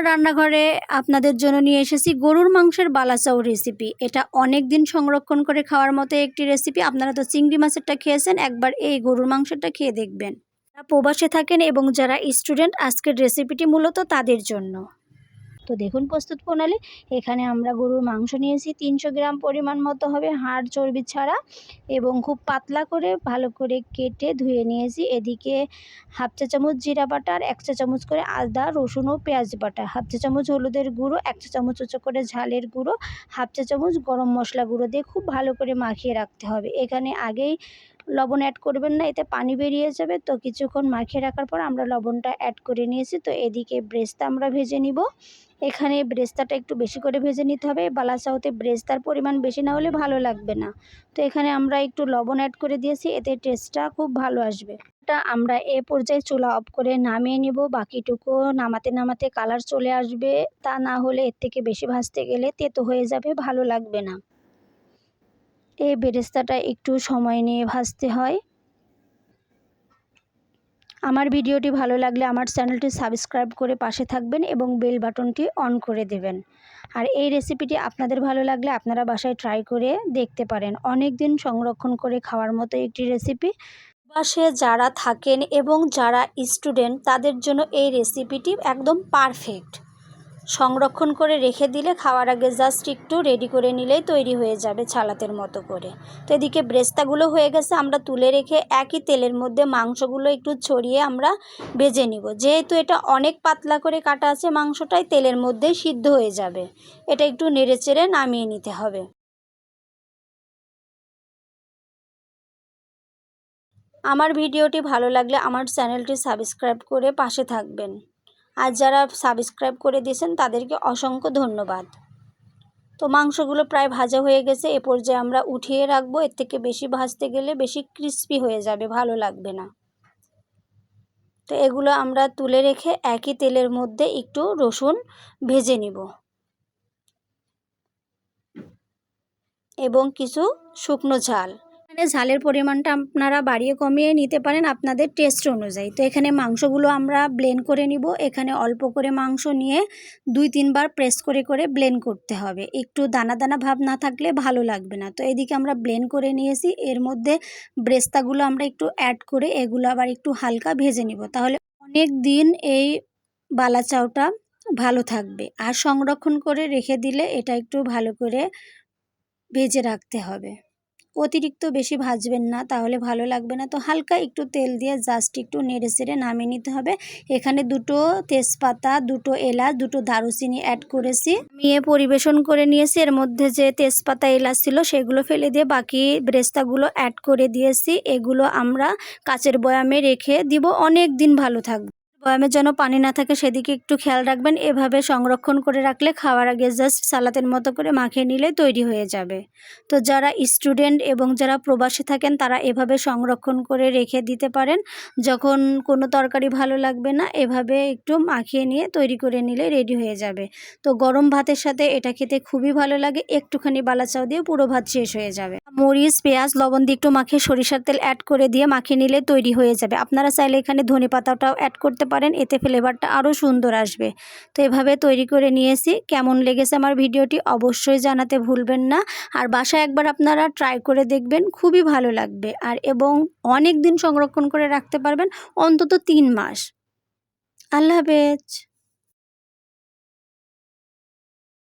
আমার রান্নাঘরে আপনাদের জন্য নিয়ে এসেছি গরুর মাংসের বালাচাও রেসিপি এটা অনেক দিন সংরক্ষণ করে খাওয়ার মতো একটি রেসিপি আপনারা তো চিংড়ি মাছেরটা খেয়েছেন, একবার এই গরুর মাংসটা খেয়ে দেখবেন। প্রবাসে থাকেন এবং যারা স্টুডেন্ট আজকের রেসিপিটি মূলত তাদের জন্য। তো দেখুন প্রস্তুত প্রণালী। এখানে আমরা গরুর মাংস নিয়েছি, তিনশো গ্রাম পরিমাণ মতো হবে হাড় চর্বি ছাড়া এবং খুব পাতলা করে ভালো করে কেটে ধুয়ে নিয়েছি। এদিকে হাফ চা চামচ জিরা বাটা আর এক চা চামচ করে আদা, রসুন ও পেঁয়াজ বাটা। হাফ চা চামচ হলুদের গুঁড়ো, এক চা চামচ উঁচু করে ঝালের গুঁড়ো, হাফ চা চামচ গরম মশলা গুঁড়ো দিয়ে খুব ভালো করে মাখিয়ে রাখতে হবে। এখানে আগেই লবণ অ্যাড করবেন না, এতে পানি বেরিয়ে যাবে। তো কিছুক্ষণ মাখিয়ে রাখার পর আমরা লবণটা অ্যাড করে নিয়েছি। তো এদিকে ব্রেস্তা আমরা ভেজে নিব। এখানে ব্রেস্তাটা একটু বেশি করে ভেজে নিতে হবে। বালাচাওতে ব্রেস্তার পরিমাণ বেশি না হলে ভালো লাগবে না। তো এখানে আমরা একটু লবণ অ্যাড করে দিয়েছি, এতে টেস্টটা খুব ভালো আসবে। এটা আমরা এ পর্যায়ে চুলা অফ করে নামিয়ে নিব। বাকিটুকু নামাতে নামাতে কালার চলে আসবে। তা না হলে এর থেকে বেশি ভাজতে গেলে তেতো হয়ে যাবে, ভালো লাগবে না। এই বেরেস্তাটা একটু সময় নিয়ে ভাজতে হয়। আমার ভিডিওটি ভালো লাগলে আমার চ্যানেলটি সাবস্ক্রাইব করে পাশে থাকবেন এবং বেল বাটনটি অন করে দেবেন। আর এই রেসিপিটি আপনাদের ভালো লাগলে আপনারা বাসায় ট্রাই করে দেখতে পারেন। অনেক দিন সংরক্ষণ করে খাওয়ার মতো একটি রেসিপি। বাসে যারা থাকেন এবং যারা স্টুডেন্ট তাদের জন্য এই রেসিপিটি একদম পারফেক্ট। সংরক্ষণ করে রেখে দিলে খাওয়ার আগে জাস্ট একটু রেডি করে নিলেই তৈরি হয়ে যাবে ছালাতের মতো করে। তো এদিকে ব্রেস্তাগুলো হয়ে গেছে, আমরা তুলে রেখে একই তেলের মধ্যে মাংসগুলো একটু ছড়িয়ে আমরা ভেজে নিব। যেহেতু এটা অনেক পাতলা করে কাটা আছে মাংসটাই তেলের মধ্যে সিদ্ধ হয়ে যাবে। এটা একটু নেড়ে চেড়ে নামিয়ে নিতে হবে। আমার ভিডিওটি ভালো লাগলে আমার চ্যানেলটি সাবস্ক্রাইব করে পাশে থাকবেন। আর যারা সাবস্ক্রাইব করে দিয়েছেন তাদেরকে অসংখ্য ধন্যবাদ। তো মাংসগুলো প্রায় ভাজা হয়ে গেছে, এ পর্যায়ে আমরা উঠিয়ে রাখব। এর থেকে বেশি ভাজতে গেলে বেশি ক্রিস্পি হয়ে যাবে, ভালো লাগবে না। তো এগুলো আমরা তুলে রেখে একই তেলের মধ্যে একটু রসুন ভেজে নিব। এবং কিছু শুকনো ঝাল। ঝালের পরিমাণটা আপনারা বাড়িয়ে কমিয়ে নিতে পারেন আপনাদের টেস্ট অনুযায়ী। তো এখানে মাংসগুলো আমরা ব্লেন্ড করে নিব। এখানে অল্প করে মাংস নিয়ে দুই তিনবার প্রেস করে করে ব্লেন্ড করতে হবে। একটু দানা দানা ভাব না থাকলে ভালো লাগবে না। তো এদিকে আমরা ব্লেন্ড করে নিয়েছি। এর মধ্যে ব্রেস্তাগুলো আমরা একটু অ্যাড করে এগুলো আবার একটু হালকা ভেজে নিব। তাহলে অনেক দিন এই বালা চাউটা ভালো থাকবে। আর সংরক্ষণ করে রেখে দিলে এটা একটু ভালো করে ভেজে রাখতে হবে। অতিরিক্ত বেশি ভাজবেন না, তাহলে ভালো লাগবে না। তো হালকা একটু তেল দিয়ে জাস্ট একটু নেড়ে সেড়ে নামিয়ে নিতে হবে। এখানে দুটো তেজপাতা, দুটো এলাচ, দুটো দারুচিনি অ্যাড করেছি। নিয়ে পরিবেশন করে নিয়েছি। এর মধ্যে যে তেজপাতা, এলাচ ছিল সেগুলো ফেলে দিয়ে বাকি ব্রেস্তাগুলো অ্যাড করে দিয়েছি। এগুলো আমরা কাচের বয়ামে রেখে দিব। অনেক দিন ভালো থাকবে। বয়ামের যেন পানি না থাকে, সেদিকে একটু খেয়াল রাখবেন। এভাবে সংরক্ষণ করে রাখলে খাওয়ার আগে জাস্ট সালাতের মতো করে মাখিয়ে নিলে তৈরি হয়ে যাবে। তো যারা স্টুডেন্ট এবং যারা প্রবাসী থাকেন, তারা এভাবে সংরক্ষণ করে রেখে দিতে পারেন। যখন কোনো তরকারি ভালো লাগবে না, এভাবে একটু মাখিয়ে নিয়ে তৈরি করে নিলে রেডি হয়ে যাবে। তো গরম ভাতের সাথে এটা খেতে খুবই ভালো লাগে। একটুখানি বালাচাও দিয়ে পুরো ভাত শেষ হয়ে যাবে। মরিচ, পেঁয়াজ, লবণ দিয়ে একটু মাখিয়ে সরিষার তেল অ্যাড করে দিয়ে মাখিয়ে নিলে তৈরি হয়ে যাবে। আপনারা চাইলে এখানে ধনে পাতাটাও অ্যাড করতে পারেন, এতে ফ্লেভারটা আরও সুন্দর আসবে। তো এভাবে তৈরি করে নিয়েছি। কেমন লেগেছে আমার ভিডিওটি অবশ্যই জানাতে ভুলবেন না। আর বাসায় একবার আপনারা ট্রাই করে দেখবেন, খুবই ভালো লাগবে। আর এবং অনেক দিন সংরক্ষণ করে রাখতে পারবেন, অন্তত তিন মাস। আল্লাহ হাফেজ।